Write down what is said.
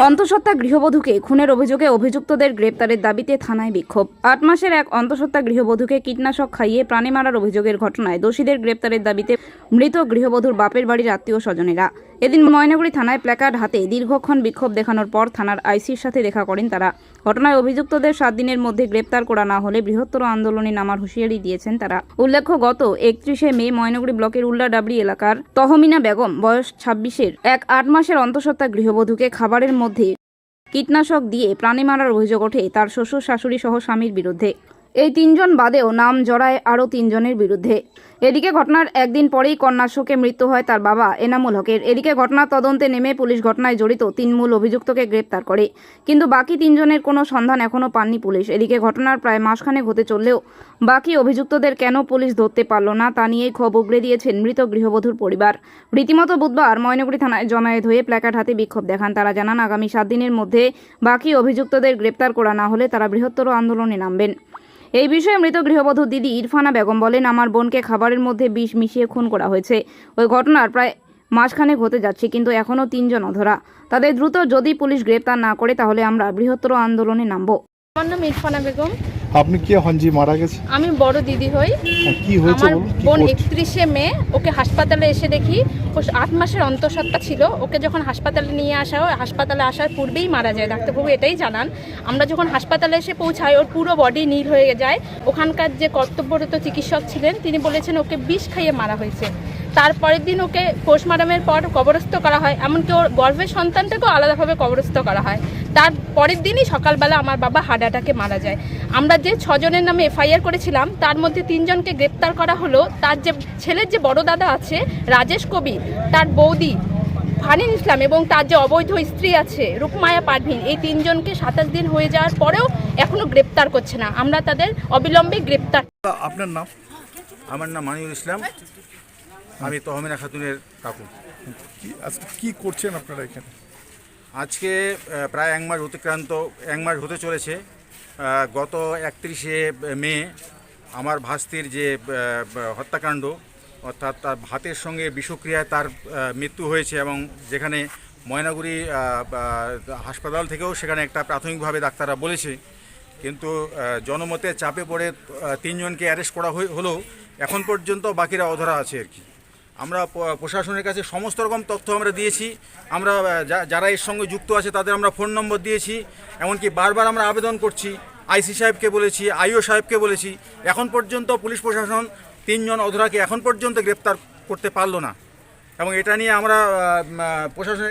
অন্তঃসত্ত্বা গৃহবধূকে খুনের অভিযোগে অভিযুক্তদের গ্রেপ্তারের দাবিতে থানায় বিক্ষোভ। আট মাসের এক অন্তঃসত্ত্বা গৃহবধূকে কীটনাশক খাইয়ে প্রাণে মারার অভিযোগের ঘটনায় দোষীদের গ্রেপ্তারের দাবিতে মৃত গৃহবধূর বাপের বাড়ির আত্মীয় স্বজনেরা এদিন ময়নাগুড়ি থানায় প্ল্যাকার্ড হাতে দীর্ঘক্ষণ বিক্ষোভ দেখানোর পর থানার আইসির সাথে দেখা করেন তারা। ঘটনায় অভিযুক্তদের সাত দিনের মধ্যে গ্রেপ্তার করা না হলে বৃহত্তর আন্দোলনে নামার হুঁশিয়ারি দিয়েছেন তারা। উল্লেখ্য, গত একত্রিশে মে ময়নাগুড়ি ব্লকের উল্লাডাবড়ি এলাকার তহমিনা বেগম বয়স ছাব্বিশের এক আট মাসের অন্তঃসত্ত্বা গৃহবধূকে খাবারের মধ্যে কীটনাশক দিয়ে প্রাণী মারার অভিযোগ ওঠে তার শ্বশুর, শাশুড়ি সহ স্বামীর বিরুদ্ধে। এই তিনজন বাদেও নাম জড়ায় আরও তিনজনের বিরুদ্ধে। এদিকে ঘটনার একদিন পরেই কন্যাশোকে মৃত্যু হয় তার বাবা এনামুল হকের। এদিকে ঘটনা তদন্তে নেমে পুলিশ ঘটনায় জড়িত তিন মূল অভিযুক্তকে গ্রেপ্তার করে। কিন্তু বাকি তিনজনের কোনো সন্ধান এখনও পাননি পুলিশ। এদিকে ঘটনার প্রায় মাসখানেক হতে চললেও বাকি অভিযুক্তদের কেন পুলিশ ধরতে পারল না তা নিয়েই ক্ষোভ উগড়ে দিয়েছেন মৃত গৃহবধূর পরিবার। রীতিমতো বুধবার ময়নগুড়ি থানায় জমায়েত হয়ে প্ল্যাকার্ড হাতে বিক্ষোভ দেখান তারা। জানান, আগামী সাত দিনের মধ্যে বাকি অভিযুক্তদের গ্রেপ্তার করা না হলে তারা বৃহত্তর আন্দোলনে নামবেন। এই বিষয়ে মৃত গৃহবধূ দিদি ইরফানা বেগম বলেন, আমার বোনকে খাবারের মধ্যে বিষ মিশিয়ে খুন করা হয়েছে। ওই ঘটনার প্রায় মাসখানে ঘটে যাচ্ছে, কিন্তু এখনও তিনজন অধরা। তাদের দ্রুত যদি পুলিশ গ্রেপ্তার না করে, তাহলে আমরা বৃহত্তর আন্দোলনে নামব। আমার নাম ইরফানা বেগম। আপনি কে হন যে মারা গেছে? আমি বড় দিদি হই। কি হয়েছে আমার বলুন বোন? একত্রিশে মে ওকে হাসপাতালে এসে দেখি ও আট মাসের অন্তঃসত্ত্বা ছিল ওকে যখন হাসপাতালে নিয়ে আসা হয় হাসপাতালে আসার পূর্বেই মারা যায় ডাক্তারবাবু এটাই জানান। আমরা যখন হাসপাতালে এসে পৌঁছাই ওর পুরো বডি নীল হয়ে যায়। ওখানকার যে কর্তব্যরত চিকিৎসক ছিলেন তিনি বলেছেন ওকে বিষ খাইয়ে মারা হয়েছে। তারপরের দিন ওকে পোস্টমর্টমের পর কবরস্থ করা হয় এমনকি ওর গর্ভের সন্তানটাকেও আলাদাভাবে কবরস্থ করা হয়। তার পরের দিনই সকালবেলা আমার বাবা হার্ট অ্যাটাকে মারা যায়। আমরা যে ছজনের নামে এফআইআর করেছিলাম তার মধ্যে তিনজনকে গ্রেপ্তার করা হলো। তার যে ছেলের যে বড় দাদা আছে রাজেশ কবি তার বৌদি ফানিন ইসলাম এবং তার যে অবৈধ স্ত্রী আছে রূপমায়া পারভিন এই তিনজনকে সাতাশ দিন হয়ে যাওয়ার পরেও এখনও গ্রেপ্তার করছে না। আমরা তাদের অবিলম্বে গ্রেপ্তার আপনার নাম? আমার নাম মানিউল ইসলাম। আমি তহমিনা খাতুনের কাকু। আজকে কি করছেন আপনারা এখানে? আজকে প্রায় এক মাস অতিক্রান্ত এক মাস হতে চলেছে। গত একত্রিশে মে আমার ভাস্তির যে হত্যাকাণ্ড অর্থাৎ তার ভাতের সঙ্গে বিষক্রিয়ায় তার মৃত্যু হয়েছে এবং যেখানে ময়নাগুড়ি হাসপাতাল থেকেও সেখানে একটা প্রাথমিকভাবে ডাক্তাররা বলেছে। কিন্তু আহ, জনমতের চাপে পড়ে তিনজনকে অ্যারেস্ট করা হলেও এখন পর্যন্ত বাকিরা অধরা আছে আর কি। আমরা প্রশাসনের কাছে সমস্ত রকম তথ্য আমরা দিয়েছি। আমরা যারা এর সঙ্গে যুক্ত আছে তাদের আমরা ফোন নম্বর দিয়েছি, এমনকি বারবার আমরা আবেদন করছি। আইসি সাহেবকে বলেছি, আইও সাহেবকে বলেছি, এখন পর্যন্ত পুলিশ প্রশাসন তিনজন অধরাকে এখন পর্যন্ত গ্রেপ্তার করতে পারল না। এবং এটা নিয়ে আমরা প্রশাসন প্রশাসনের